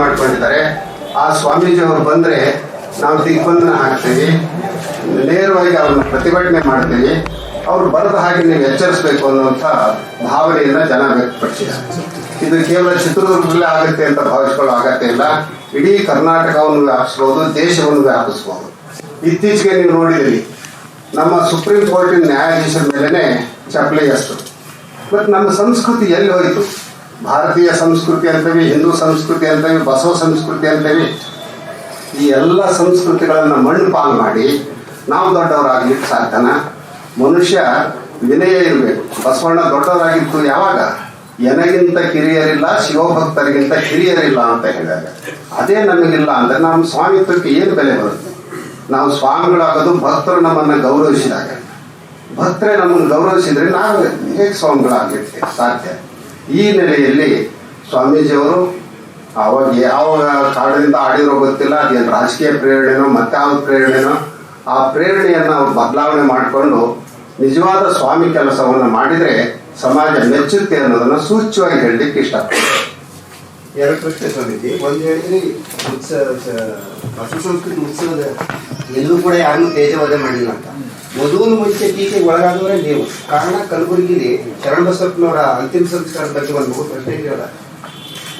ಮಾಡ್ಕೊಂಡಿದ್ದಾರೆ. ಆ ಸ್ವಾಮೀಜಿ ಅವರು ಬಂದ್ರೆ ನಾವು ದಿಗ್ಬಂಧನ ಹಾಕ್ತೀವಿ. ನೇರವಾಗಿ ಅವ್ರನ್ನ ಪ್ರತಿಭಟನೆ ಮಾಡ್ತೀವಿ. ಅವ್ರು ಬರದ ಹಾಗೆ ನೀವು ಎಚ್ಚರಿಸಬೇಕು ಅನ್ನುವಂಥ ಭಾವನೆಯನ್ನ ಜನ ವ್ಯಕ್ತಪಡಿಸಿದ್ದಾರೆ. ಇದು ಕೇವಲ ಚಿತ್ರದುರ್ಗದಲ್ಲೇ ಆಗುತ್ತೆ ಅಂತ ಭಾವಿಸ್ಕೊಳ್ಳೋ ಆಗತ್ತೆ ಇಲ್ಲ. ಇಡೀ ಕರ್ನಾಟಕವನ್ನು ವ್ಯಾಪಿಸ್ಬೋದು, ದೇಶವನ್ನು ವ್ಯಾಪಿಸಬಹುದು ಇತ್ತೀಚೆಗೆ ನೀವು ನೋಡಿದಿರಿ ನಮ್ಮ ಸುಪ್ರೀಂ ಕೋರ್ಟಿನ ನ್ಯಾಯಾಧೀಶರ ಮೇಲೆನೆ ಚಪ್ಪಲಿ ಅಷ್ಟು ಬಟ್ ನಮ್ಮ ಸಂಸ್ಕೃತಿ ಎಲ್ಲಿ ಹೋಯಿತು? ಭಾರತೀಯ ಸಂಸ್ಕೃತಿ ಅಂತೇವಿ ಹಿಂದೂ ಸಂಸ್ಕೃತಿ ಅಂತೇವಿ ಬಸವ ಸಂಸ್ಕೃತಿ ಅಂತೇವಿ ಈ ಎಲ್ಲ ಸಂಸ್ಕೃತಿಗಳನ್ನು ಮಣ್ಣು ಪಾಲು ಮಾಡಿ ನಾವು ದೊಡ್ಡವರಾಗ್ಲಿಕ್ಕೆ ಸಾಧ್ಯನ? ಮನುಷ್ಯ ವಿನಯ ಇರಬೇಕು. ಬಸವಣ್ಣ ದೊಡ್ಡವರಾಗಿತ್ತು ಯಾವಾಗ? ಎನಗಿಂತ ಕಿರಿಯರಿಲ್ಲ, ಶಿವಭಕ್ತರಿಗಿಂತ ಕಿರಿಯರಿಲ್ಲ ಅಂತ ಹೇಳಿದಾಗ ಅದೇ ನಮಗಿಲ್ಲ ಅಂದ್ರೆ ನಮ್ಮ ಸ್ವಾಮಿತ್ವಕ್ಕೆ ಏನು ಬೆಲೆ ಬರುತ್ತೆ? ನಾವು ಸ್ವಾಮಿಗಳಾಗೋದು ಭಕ್ತರು ನಮ್ಮನ್ನು ಗೌರವಿಸಿದಾಗ. ಭಕ್ತರೇ ನಮ್ಮನ್ನು ಗೌರವಿಸಿದ್ರೆ ನಾವು ಹೇಗೆ ಸ್ವಾಮಿಗಳಾಗಲಿಕ್ಕೆ ಸಾಧ್ಯ? ಈ ನೆಲೆಯಲ್ಲಿ ಸ್ವಾಮೀಜಿಯವರು ಅವಾಗ ಯಾವ ಕಾರಣದಿಂದ ಆಡಿರೋ ಗೊತ್ತಿಲ್ಲ ಅದೇನು ರಾಜಕೀಯ ಪ್ರೇರಣೆನೋ, ಮತ್ತೆ ಯಾವ ಪ್ರೇರಣೆನೋ, ಆ ಪ್ರೇರಣೆಯನ್ನು ಬದಲಾವಣೆ ಮಾಡಿಕೊಂಡು ನಿಜವಾದ ಸ್ವಾಮಿ ಕೆಲಸವನ್ನು ಮಾಡಿದರೆ ಸಮಾಜ ಮೆಚ್ಚುತ್ತೆ ಅನ್ನೋದನ್ನ ಸೂಚ್ಯವಾಗಿ ಹೇಳಲಿಕ್ಕೆ ಇಷ್ಟ. ಎರಡು ಪ್ರಶ್ನೆ ಸ್ವಾಮೀಜಿ ಒಂದು ಹೇಳಿದ್ರಿ ಸಂಸ್ಕೃತಿ ಉತ್ಸವದ ಎಲ್ಲೂ ಕೂಡ ಯಾರನ್ನೂ ತೇಜವಾದ ಮಾಡಿಲ್ಲ ಅಂತ. ಮೊದಲು ಮುಂಚೆ ಟೀಕೆಗೆ ಒಳಗಾದವರೇ ನೀವು. ಕಾರಣ ಕಲಬುರಗಿಲಿ ಶರಣ ಬಸಪ್ಪನವರ ಅಂತಿಮ ಸಂಸ್ಕಾರದ ಬಗ್ಗೆ ಒಂದು ಮೂರು ಪ್ರಶ್ನೆ ಇದೆಯಲ್ಲ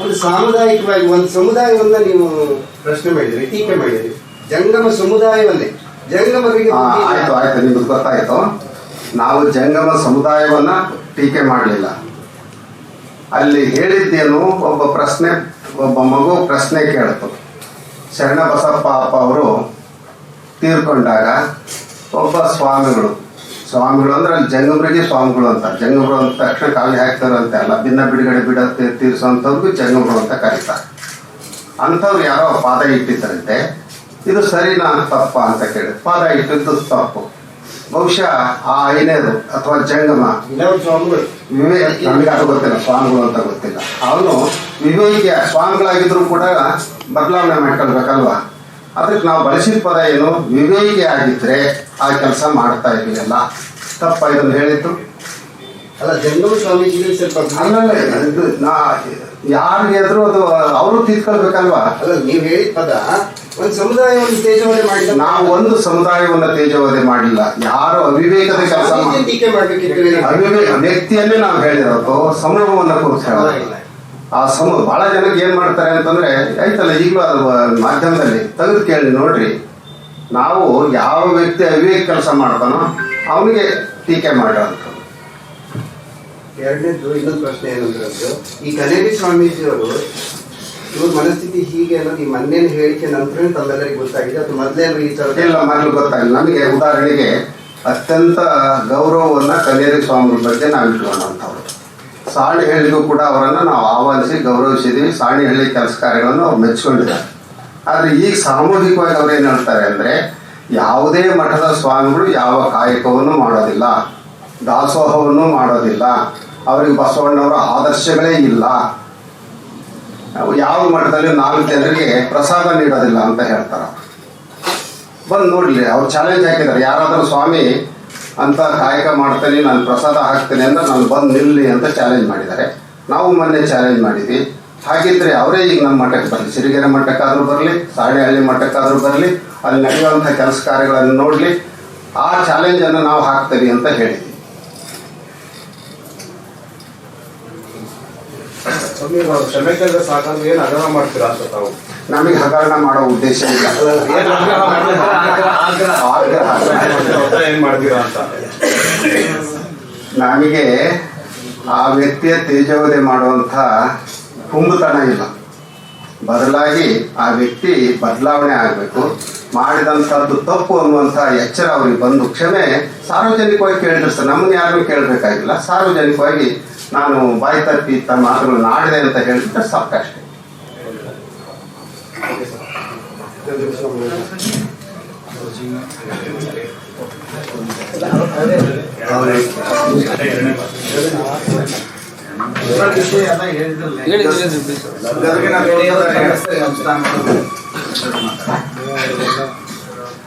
ಒಂದು ಸಾಮುದಾಯಿಕವಾಗಿ ಒಂದು ಸಮುದಾಯವನ್ನ ನೀವು ಪ್ರಶ್ನೆ ಮಾಡಿದ್ರಿ ಟೀಕೆ ಮಾಡಿದ್ರಿ. ಜಂಗಮ ಸಮುದಾಯವನ್ನೇ. ಜಂಗಮರಿಗೆ ಆಯ್ತು ಆಯ್ತು ನಿಮ್ಗೆ ಗೊತ್ತಾಯ್ತು. ನಾವು ಜಂಗಮ ಸಮುದಾಯವನ್ನ ಟೀಕೆ ಮಾಡಲಿಲ್ಲ. ಅಲ್ಲಿ ಹೇಳಿದ್ದೇನು, ಒಬ್ಬ ಪ್ರಶ್ನೆ, ಒಬ್ಬ ಮಗು ಪ್ರಶ್ನೆ ಕೇಳಿತು. ಶರಣ ಬಸಪ್ಪ ಅಪ್ಪ ಅವರು ತೀರ್ಕೊಂಡಾಗ ಒಬ್ಬ ಸ್ವಾಮಿಗಳು ಸ್ವಾಮಿಗಳು ಅಂದ್ರೆ ಅಲ್ಲಿ ಜಂಗಮರಿಗೆ ಸ್ವಾಮಿಗಳು ಅಂತ ಜಂಗಮರು ಅಂತ ತಕ್ಷಣ ಕಾಲಿ ಹಾಕ್ತಾರಂತೆ ಅಲ್ಲ, ಭಿನ್ನ ಬಿಡುಗಡೆ ಬಿಡ ತೀರಿಸುವಂಥವ್ರಿಗೂ ಜಂಗಮರು ಅಂತ ಕರೀತಾರೆ ಅಂಥವ್ರು ಯಾರೋ ಪಾದ ಇಟ್ಟಿದ್ದರಂತೆ, ಇದು ಸರಿನಾ ತಪ್ಪ ಅಂತ ಕೇಳಿ ಪಾದ ಇಟ್ಟಿದ್ದು ತಪ್ಪು. ಬಹುಶಃ ಆ ಏನೇದು ಅಥವಾ ಜಂಗಮ ವಿವೇಕ ನನಗೆ ಅದು ಗೊತ್ತಿಲ್ಲ ಸ್ವಾಮಿಗಳು ಅಂತ ಗೊತ್ತಿಲ್ಲ. ಅವನು ವಿವೇಕ ಸ್ವಾಮಿಗಳಾಗಿದ್ರು ಕೂಡ ಬದಲಾವಣೆ ಮಾಡ್ಕೊಳ್ಬೇಕಲ್ವಾ? ಅದಕ್ಕೆ ನಾವು ಬಳಸಿದ ಪದ ಏನು? ವಿವೇಕಿ ಆಗಿದ್ರೆ ಆ ಕೆಲಸ ಮಾಡ್ತಾ ಇರಲಿಲ್ಲ ತಪ್ಪ ಇದನ್ನು ಹೇಳಿದ್ರು ಅಲ್ಲ ಜಂಗಮ ಸ್ವಾಮೀಜಿಗಳು ಸ್ವಲ್ಪ ಅಲ್ಲಲ್ಲ ಇದು ನಾ ಯಾರಿಗೆ ಎದುರು ಅದು ಅವರು ತೀರ್ಕೊಳ್ಬೇಕಲ್ವಾ? ಅಲ್ಲ ನೀವು ಹೇಳಿದ ಪದ ಒಂದು ಸಮುದಾಯವನ್ನು ತೇಜವಧೆ ಮಾಡಿದ ನಾವು ಒಂದು ಸಮುದಾಯವನ್ನು ತೇಜವಧೆ ಮಾಡಿಲ್ಲ. ಯಾರು ಅವಿವೇಕದ ಕೆಲಸ ಟೀಕೆ. ಅವಿವೇಕ ವ್ಯಕ್ತಿಯನ್ನೇ ನಾವು ಹೇಳಿರೋದು ಸಂಭ್ರಮವನ್ನ ಕುರಿತು ಆ ಸಮ ಬಹಳ ಜನಕ್ಕೆ ಏನ್ ಮಾಡ್ತಾರೆ ಅಂತಂದ್ರೆ ಆಯ್ತಲ್ಲ ಈಗಲೂ ಅದು ಮಾಧ್ಯಮದಲ್ಲಿ ತೆಗೆದು ಕೇಳಿ ನೋಡ್ರಿ. ನಾವು ಯಾವ ವ್ಯಕ್ತಿ ಅವಿವೇಕ ಕೆಲಸ ಮಾಡ್ತಾನೋ ಅವನಿಗೆ ಟೀಕೆ ಮಾಡೋಂಥದ್ದು. ಎರಡನೇದು ಇನ್ನೊಂದು ಪ್ರಶ್ನೆ ಏನಂದ್ರೆ ಈ ಕನೇರಿ ಸ್ವಾಮೀಜಿಯವರು ಇವ್ರ ಮನಸ್ಥಿತಿ ಹೀಗೆ ಅನ್ನೋದು ಈ ಮೊನ್ನೆ ಹೇಳಿಕೆ ನಂತರ ತಮ್ಮೆಲ್ಲರಿಗೆ ಗೊತ್ತಾಗಿದೆ. ಅದು ಮೊದಲೇ ಈ ತರ ಇಲ್ಲ ಗೊತ್ತಾಗಿಲ್ಲ. ನಮಗೆ ಉದಾಹರಣೆಗೆ ಅತ್ಯಂತ ಗೌರವವನ್ನ ಕಲಿಯರಿ ಸ್ವಾಮಿ ಬಗ್ಗೆ ನಾವು ಇಟ್ಕೊಂಡಂತವ್ರು ಸಾಣಿ ಹೇಳಿಗೂ ಕೂಡ ಅವರನ್ನು ನಾವು ಆಹ್ವಾನಿಸಿ ಗೌರವಿಸಿದ್ದೀವಿ ಸಾಣಿಹಳ್ಳಿ ಕೆಲಸ ಕಾರ್ಯಗಳನ್ನು ಅವ್ರು ಮೆಚ್ಕೊಂಡಿದ್ದಾರೆ. ಆದರೆ ಈಗ ಸಾಮೂಹಿಕವಾಗಿ ಅವ್ರು ಏನು ಹೇಳ್ತಾರೆ ಅಂದರೆ, ಯಾವುದೇ ಮಠದ ಸ್ವಾಮಿಗಳು ಯಾವ ಕಾಯಕವನ್ನು ಮಾಡೋದಿಲ್ಲ, ದಾಸೋಹವನ್ನು ಮಾಡೋದಿಲ್ಲ. ಅವರಿಗೆ ಬಸವಣ್ಣವರ ಆದರ್ಶಗಳೇ ಇಲ್ಲ. ಯಾವ ಮಠದಲ್ಲಿ ನಾಲ್ಕು ಜನರಿಗೆ ಪ್ರಸಾದ ನೀಡೋದಿಲ್ಲ ಅಂತ ಹೇಳ್ತಾರೆ. ಬಂದು ನೋಡ್ಲಿ, ಅವ್ರು ಚಾಲೆಂಜ್ ಹಾಕಿದ್ದಾರೆ. ಯಾರಾದರೂ ಸ್ವಾಮಿ, ಅಂತ ಕಾಯಕ ಮಾಡ್ತೇನೆ, ನಾನು ಪ್ರಸಾದ ಹಾಕ್ತೇನೆ ಅಂದ್ರೆ ನಾನು ಬಂದು ನಿಲ್ಲಿ ಅಂತ ಚಾಲೆಂಜ್ ಮಾಡಿದ್ದಾರೆ. ನಾವು ಮೊನ್ನೆ ಚಾಲೆಂಜ್ ಮಾಡಿದ್ವಿ. ಹಾಗಿದ್ರೆ ಅವರೇ ಈಗ ನಮ್ಮ ಮಠಕ್ಕೆ ಬರಲಿ. ಸಿರಿಗೆರೆ ಮಠಕ್ಕಾದ್ರೂ ಬರಲಿ, ಸಾಣೆಹಳ್ಳಿ ಮಠಕ್ಕಾದ್ರೂ ಬರಲಿ, ಅಲ್ಲಿ ನಡೆಯುವಂಥ ಕೆಲಸ ಕಾರ್ಯಗಳನ್ನು ನೋಡಲಿ. ಆ ಚಾಲೆಂಜನ್ನು ನಾವು ಹಾಕ್ತೇವೆ ಅಂತ ಹೇಳಿದ್ವಿ. ಕ್ಷಮೆಕಂದ್ರೆ ಸಾಕಾದ್ರೆ ಏನು ಅಗಲ ಮಾಡ್ತೀರಾ ಅಂತ ತಾವು? ನಮಗೆ ಹಗರಣ ಮಾಡೋ ಉದ್ದೇಶ ಇಲ್ಲ. ಏನ್ ಆಗ್ರಹ ಮಾಡ್ತೀರಾ? ಆಗ್ರಹ. ಏನ್ ಮಾಡ್ತೀರಾ ಅಂತ? ನಮಗೆ ಆ ವ್ಯಕ್ತಿಯ ತೇಜೋವಧೆ ಮಾಡುವಂತ ಕುಂಬುತನ ಇಲ್ಲ. ಬದಲಾಗಿ ಆ ವ್ಯಕ್ತಿ ಬದಲಾವಣೆ ಆಗಬೇಕು. ಮಾಡಿದಂಥದ್ದು ತಪ್ಪು ಅನ್ನುವಂತಹ ಎಚ್ಚರ ಅವ್ರಿಗೆ ಬಂದು ಕ್ಷಮೆ ಸಾರ್ವಜನಿಕವಾಗಿ ಕೇಳಿದ್ರು ಸರ್ ನಮ್ಮನ್ನ ಯಾರು ಕೇಳಬೇಕಾಗಿಲ್ಲ. ಸಾರ್ವಜನಿಕವಾಗಿ ನಾನು ಬಾಯಿ ತಪ್ಪಿ ತಮ್ಮ ಮಾತುಗಳನ್ನು ಆಡಿದೆ ಅಂತ ಹೇಳಿದ್ರೆ ಸಾಕಷ್ಟೇ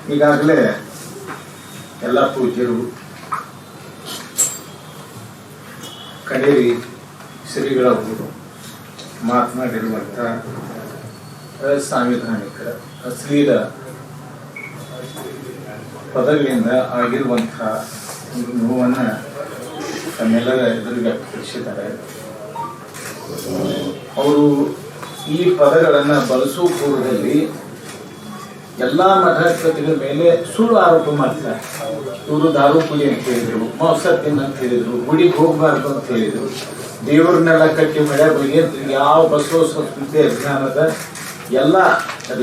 ಈಗಾಗಲೇ ಎಲ್ಲ ಪೂಜ್ಯರು ಕಡೇರಿ ಶ್ರೀಗಳವರು ಮಾತನಾಡಿರುವಂಥ ಸಾಂವಿಧಾನಿಕ ಅಶ್ಲೀಲ ಪದವಿಯಿಂದ ಆಗಿರುವಂಥ ಒಂದು ನೋವನ್ನು ತಮ್ಮೆಲ್ಲರ ಎದುರಿಗೆ ವ್ಯಕ್ತಪಡಿಸಿದ್ದಾರೆ. ಅವರು ಈ ಪದಗಳನ್ನು ಬಳಸುವ ಪೂರ್ವದಲ್ಲಿ ಎಲ್ಲ ಮಠಾಧಿಪತಿಗಳ ಮೇಲೆ ಸುಳ್ಳು ಆರೋಪ ಮಾಡ್ತಾರೆ. ಇವರು ದಾರು ಪುಡಿ ಅಂತ ಹೇಳಿದ್ರು ತಿನ್ನ ಅಂತ ಹೇಳಿದ್ರು, ಗುಡಿಗೆ ಹೋಗ್ಬಾರ್ದು ಅಂತ ಹೇಳಿದ್ರು. ದೇವ್ರನ್ನೆಲ್ಲ ಕಟ್ಟಿ ಮಳೆ ಬಗ್ಗೆ ಯಾವ ಬಸವ ಸಂಸ್ಕೃತಿ ಅಭಿಯಾನದ ಎಲ್ಲ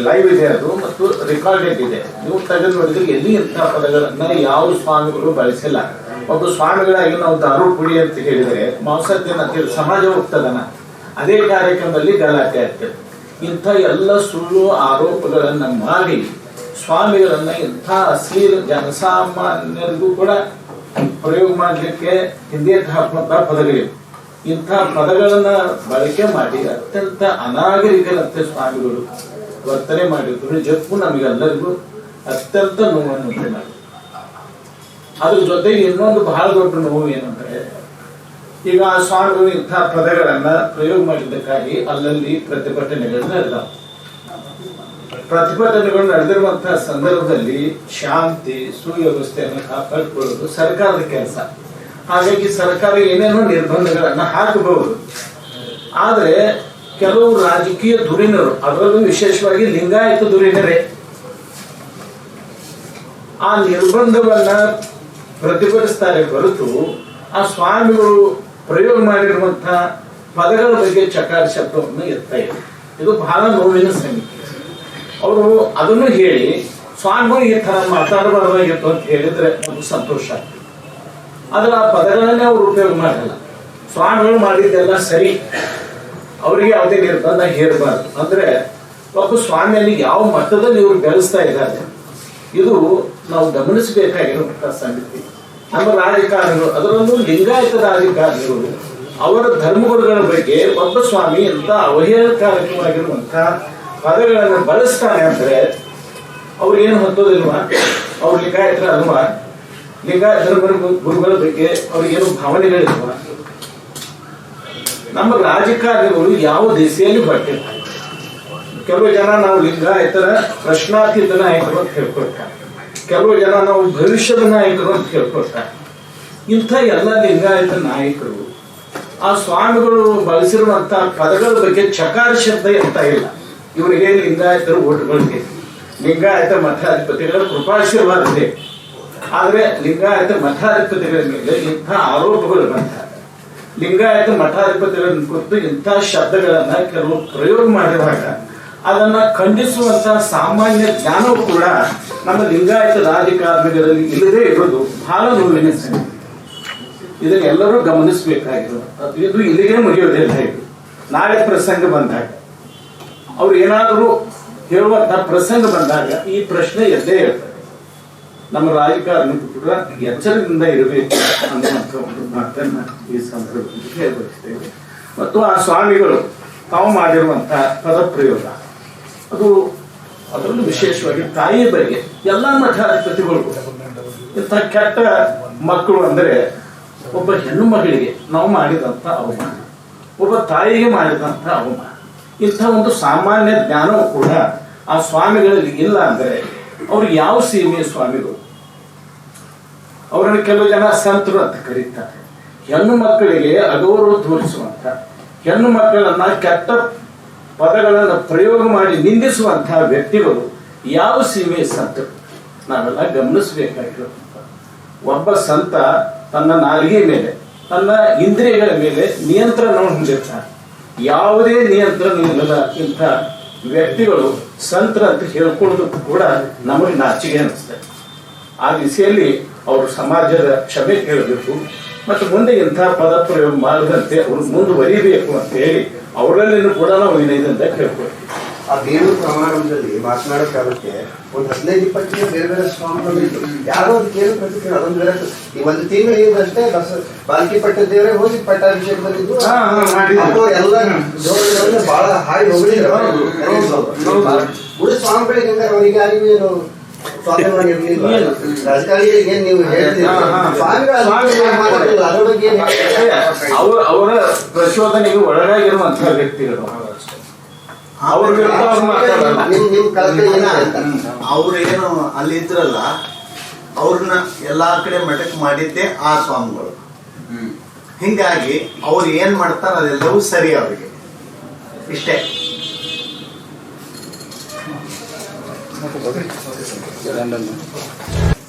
ಲೈವ್ ಇದೆ ಅದು ಮತ್ತು ರೆಕಾರ್ಡೆಡ್ ಇದೆ. ನೀವು ತೆಗೆದು ನೋಡಿದ್ರೆ ಎಲ್ಲಿ ಇಂಥ ಪದಗಳನ್ನ ಯಾವ ಸ್ವಾಮಿಗಳು ಬಳಸಿಲ್ಲ. ಒಬ್ಬ ಸ್ವಾಮಿಗಳಾಗಿ ನಾವು ದಾರು ಪುಡಿ ಅಂತ ಹೇಳಿದರೆ ಮಾಂಸ ತಿನ್ನ ಅಂತ ಸಮಾಜ ಹೋಗ್ತದನ? ಅದೇ ಕಾರ್ಯಕ್ರಮದಲ್ಲಿ ಗಲಾಟೆ ಆಗ್ತದೆ. ಇಂಥ ಎಲ್ಲ ಸುಳ್ಳು ಆರೋಪಗಳನ್ನು ಮಾಡಿ ಸ್ವಾಮಿಗಳನ್ನ ಇಂಥ ಅಶ್ಲೀಲ ಜನಸಾಮಾನ್ಯರಿಗೂ ಕೂಡ ಪ್ರಯೋಗ ಮಾಡಲಿಕ್ಕೆ ಹಿಂದೆ ಹಾಕುವಂತಹ ಪದಗಳಿವೆ. ಇಂಥ ಪದಗಳನ್ನ ಬಳಕೆ ಮಾಡಿ ಅತ್ಯಂತ ಅನಾಗರಿಕರಂತೆ ಸ್ವಾಮಿಗಳು ವರ್ತನೆ ಮಾಡಿದ್ರು. ನಿಜಕ್ಕೂ ನಮಗೆಲ್ಲರಿಗೂ ಅತ್ಯಂತ ನೋವನ್ನು ಉಂಟು ಅದ್ರ ಜೊತೆಗೆ ಇನ್ನೊಂದು ಬಹಳ ದೊಡ್ಡ ನೋವು ಏನಂದ್ರೆ ಈಗ ಆ ಸ್ವಾಮಿಗಳು ಇಂಥ ಪದಗಳನ್ನ ಪ್ರಯೋಗ ಮಾಡಿದ್ದಕ್ಕಾಗಿ ಅಲ್ಲಲ್ಲಿ ಪ್ರತಿಭಟನೆಗಳು ನಡೆದವು. ಪ್ರತಿಭಟನೆಗಳು ನಡೆದಿರುವಂತಹ ಸಂದರ್ಭದಲ್ಲಿ ಶಾಂತಿ, ಸುವ್ಯವಸ್ಥೆಯನ್ನು ಕಾಪಾಡಿಕೊಳ್ಳೋದು ಸರ್ಕಾರದ ಕೆಲಸ. ಹಾಗಾಗಿ ಸರ್ಕಾರ ಏನೇನೋ ನಿರ್ಬಂಧಗಳನ್ನ ಹಾಕಬಹುದು. ಆದರೆ ಕೆಲವು ರಾಜಕೀಯ ಧುರೀಣರು, ಅದರಲ್ಲೂ ವಿಶೇಷವಾಗಿ ಲಿಂಗಾಯತ ಧುರೀಣರೇ, ಆ ನಿರ್ಬಂಧವನ್ನ ಪ್ರತಿಭಟಿಸ್ತಾರೆ ಹೊರತು ಆ ಸ್ವಾಮಿಗಳು ಪ್ರಯೋಗ ಮಾಡಿರುವಂತಹ ಪದಗಳ ಬಗ್ಗೆ ಚಕಾರ ಶಬ್ದವನ್ನು ಎತ್ತಾ ಇದೆ ಇದು ಬಹಳ ನೋವಿನ ಸಂಗತಿ. ಅವರು ಅದನ್ನು ಹೇಳಿ, ಸ್ವಾಮಿ, ಈ ತರ ಮಾತಾಡಬಾರ್ದಾಗಿತ್ತು ಅಂತ ಹೇಳಿದ್ರೆ ನಮ್ಗೆ ಸಂತೋಷ ಆಗ್ತದೆ. ಆದ್ರೆ ಆ ಪದಗಳನ್ನೇ ಅವರು ಉಪಯೋಗ ಮಾಡಲ್ಲ. ಸ್ವಾಮಿಗಳು ಮಾಡಿದ್ದೆಲ್ಲ ಸರಿ. ಅವರಿಗೆ ಯಾವುದೇ ನಿರ್ಬಂಧ ಹೇರಬಾರ್ದು. ಅಂದ್ರೆ ಒಬ್ಬ ಸ್ವಾಮಿಯಲ್ಲಿ ಯಾವ ಮಟ್ಟದಲ್ಲಿ ಇವರು ಬೆಳೆಸ್ತಾ ಇದ್ದಾರೆ, ಇದು ನಾವು ಗಮನಿಸಬೇಕಾಗಿರುವಂತಹ ಸಂಗತಿ. ನಮ್ಮ ರಾಜಕಾರಣಿಗಳು ಅದರಲ್ಲೂ ಲಿಂಗಾಯತ ರಾಜಕಾರಣಿಗಳು ಅವರ ಧರ್ಮಗುರುಗಳ ಬಗ್ಗೆ ಒಬ್ಬ ಸ್ವಾಮಿ ಅಂತ ಅವಹೇಳಕಾರಕವಾಗಿರುವಂತಹ ಪದಗಳನ್ನು ಬಳಸ್ತಾನೆ ಅಂದ್ರೆ ಅವ್ರಿಗೇನು ಹೊತ್ತೋದಿಲ್ವಾ ಅವ್ರು ಲಿಂಗಾಯತರ ಅಲ್ವಾ ಲಿಂಗಾಯತ ಧರ್ಮದ ಗುರುಗಳ ಬಗ್ಗೆ ಅವ್ರಿಗೇನು ಭಾವನೆಗಳಿಲ್ವಾ ನಮ್ಮ ರಾಜಕಾರಣಿಗಳು ಯಾವ ದಿಸೆಯಲ್ಲಿ ಬರ್ತಿರ್ತಾರೆ ಕೆಲವು ಜನ ನಾವು ಲಿಂಗಾಯತರ ಪ್ರಶ್ನಾತೀತ ನಾಯಕರು ಅಂತ ಹೇಳ್ಕೊಳ್ತಾರೆ. ಕೆಲವು ಜನ ನಾವು ಭವಿಷ್ಯದ ನಾಯಕರು ಅಂತ ಕೇಳ್ಕೊಳ್ತಾರೆ ಇಂಥ ಎಲ್ಲ ಲಿಂಗಾಯತ ನಾಯಕರು, ಆ ಸ್ವಾಮಿಗಳು ಬಳಸಿರುವಂಥ ಪದಗಳ ಬಗ್ಗೆ ಚಕಾರ ಶಬ್ದ ಅಂತ ಇಲ್ಲ. ಇವರಿಗೆ ಲಿಂಗಾಯತರು ಓಟ್ಗಳಿಗೆ. ಲಿಂಗಾಯತ ಮಠಾಧಿಪತಿಗಳ ಕೃಪಾಶೀರ್ವಾದ ಇದೆ ಆದ್ರೆ ಲಿಂಗಾಯತ ಮಠಾಧಿಪತಿಗಳ ಮೇಲೆ ಇಂಥ ಆರೋಪಗಳು ಬಂದಾಗ ಲಿಂಗಾಯತ ಮಠಾಧಿಪತಿಗಳನ್ನು ಕುರಿತು ಇಂಥ ಶಬ್ದಗಳನ್ನ ಕೆಲವು ಪ್ರಯೋಗ ಮಾಡಿರುವಾಗ ಅದನ್ನ ಖಂಡಿಸುವಂತ ಸಾಮಾನ್ಯ ಜ್ಞಾನವೂ ಕೂಡ ನಮ್ಮ ಲಿಂಗಾಯತ ರಾಜಕಾರಣಿಗಳಲ್ಲಿ ಇಲ್ಲದೆ ಇರೋದು ಬಹಳ ನೋವಿನ ಸಂಗತಿ ಇದನ್ನ ಎಲ್ಲರೂ ಗಮನಿಸಬೇಕಾಗಿರೋದು ಇದು ಇಲ್ಲಿಗೆ ಮುಗಿಯೋದಿಲ್ಲ ನಾಳೆ ಪ್ರಸಂಗ ಬಂದಾಗ, ಅವ್ರು ಏನಾದರೂ ಹೇಳುವಂತ ಪ್ರಸಂಗ ಬಂದಾಗ ಈ ಪ್ರಶ್ನೆ ಎದ್ದೇ ಹೇಳ್ತಾರೆ ನಮ್ಮ ರಾಜಕಾರಣಿಗಳು ಕೂಡ ಎಚ್ಚರದಿಂದ ಇರಬೇಕು ಅನ್ನುವಂಥ ಒಂದು ಮಾತನ್ನ ಈ ಸಂದರ್ಭದಲ್ಲಿ ಹೇಳ್ಬರ್ತೇವೆ ಮತ್ತು ಆ ಸ್ವಾಮಿಗಳು ತಾವು ಮಾಡಿರುವಂತಹ ಪದಪ್ರಯೋಗ. ಅದು ಅದರಲ್ಲೂ ವಿಶೇಷವಾಗಿ ತಾಯಿಯ ಬಗ್ಗೆ ಎಲ್ಲ ಮಠಾಧಿಪತಿಗಳು ಇಂಥ ಕೆಟ್ಟ ಮಕ್ಕಳು ಅಂದರೆ ಒಬ್ಬ ಹೆಣ್ಣು ಮಗಳಿಗೆ ನಾವು ಮಾಡಿದಂಥ ಅವಮಾನ, ಒಬ್ಬ ತಾಯಿಗೆ ಮಾಡಿದಂಥ ಅವಮಾನ, ಇಂಥ ಒಂದು ಸಾಮಾನ್ಯ ಜ್ಞಾನವೂ ಕೂಡ ಆ ಸ್ವಾಮಿಗಳಲ್ಲಿ ಇಲ್ಲ ಅಂದರೆ ಅವ್ರು ಯಾವ ಸೀಮೆಯ ಸ್ವಾಮಿಗಳು? ಅವರನ್ನು ಕೆಲವು ಜನ ಸಂತರು ಅಂತ ಕರೀತಾರೆ. ಹೆಣ್ಣು ಮಕ್ಕಳಿಗೆ ಅಗೌರವ ತೋರಿಸುವಂತ ಹೆಣ್ಣು ಮಕ್ಕಳನ್ನ ಕೆಟ್ಟ ಪದಗಳನ್ನು ಪ್ರಯೋಗ ಮಾಡಿ ನಿಂದಿಸುವಂತಹ ವ್ಯಕ್ತಿಗಳು ಯಾವ ಸೀಮೆ ಸಂತರು ನಾವೆಲ್ಲ ಗಮನಿಸಬೇಕಾಗಿರೋ ಒಬ್ಬ ಸಂತ ತನ್ನ ನಾಲಿಗೆ ಮೇಲೆ, ತನ್ನ ಇಂದ್ರಿಯಗಳ ಮೇಲೆ ನಿಯಂತ್ರಣವನ್ನು ಹೊಂದಿರ್ತಾರೆ ಯಾವುದೇ ನಿಯಂತ್ರಣ ಇಲ್ಲದ ಇಂಥ ವ್ಯಕ್ತಿಗಳು ಸಂತರ ಅಂತ ಹೇಳ್ಕೊಳ್ಳೋದಕ್ಕೂ ಕೂಡ ನಮಗೆ ನಾಚಿಕೆ ಅನಿಸ್ತದೆ ಆ ದಿಸೆಯಲ್ಲಿ ಅವರು ಸಮಾಜದ ಕ್ಷಮೆ ಕೇಳಬೇಕು, ಮತ್ತು ಮುಂದೆ ಇಂಥ ಪದ ಪ್ರಯೋಗ ಮಾಡದಂತೆ ಅವರು ಮುಂದುವರಿಬೇಕು ಅಂತ ಹೇಳಿ ಅವರಲ್ಲಿನೂ ಕೂಡ ನಾವು ಅಂತ ಕೇಳ್ಕೊಳ್ತೀವಿ ಆ ಬೇಲೂರು ಸಮಾರಂಭದಲ್ಲಿ ಮಾತನಾಡೋಕ್ಕಾಗುತ್ತೆ ಒಂದು ಹದಿನೈದು ಇಪ್ಪತ್ತು ಜನ ಬೇರೆ ಬೇರೆ ಸ್ವಾಮಿಗಳು ಇದ್ರು. ಯಾರೋ ಒಂದು ಕೇಳಿ ಪ್ರತಿಕ್ರಿಯೆ ಅದೊಂದು ಬೇರೆ ಈ ಒಂದು ತಿಂಗಳು ಹಿಂದಷ್ಟೇ ಬಸ್ ಬಾಲ್ಕಿ ಪಟ್ಟದೇವರೇ ಹೋಗಿ ಪಟ್ಟಾಭಿಷೇಕ ಬಂದಿದ್ದು. ಹಾ, ಹಾ, ಮಾಡಿದ್ರು. ಎಲ್ಲ ಜೋಡಿಗಳನ್ನ ಬಹಳ ಹಾಯ್ ಹೋಗಿದ್ರು ಗುಡಿ ಸ್ವಾಮಿಗಳಿಗೆ ಅವರಿಗೆ ಯಾರಿಗೂ ಏನು ರಾಜಕಾರಣಿಗಳಿಗೆ ಏನ್ ನೀವು ಹೇಳ್ತೀರಿ ಹಾ, ಹಾ. ಸ್ವಾಮಿಗಳು ಮಾತಾಡಿಲ್ಲ ಅದ್ರ ಬಗ್ಗೆ ಏನ್ ಹೇಳ್ತೀರಿ? ಅವ್ರ ಅವರ ಪ್ರಚೋದನೆಗೆ ಒಳಗಾಗಿರುವಂತಹ ವ್ಯಕ್ತಿಗಳು. ಅವ್ರ ವಿರುದ್ಧ ಅವ್ರು ಮಾತಾಡಲ್ಲ ನಿಮ್ ನಿಮ್ ಕಳಕಳಿ ಏನಾಗುತ್ತೆ ಅವ್ರು ಏನು ಅಲ್ಲಿ ಇದ್ರಲ್ಲ ಅವ್ರನ್ನ ಎಲ್ಲಾ ಕಡೆ ಮಠಕ್ ಮಾಡಿದ್ದೆ ಆ ಸ್ವಾಮಿಗಳು. ಹಿಂಗಾಗಿ ಅವ್ರು ಏನ್ ಮಾಡ್ತಾರ ಅದೆಲ್ಲವೂ ಸರಿ ಅವ್ರಿಗೆ. ಇಷ್ಟೇ. Okay sir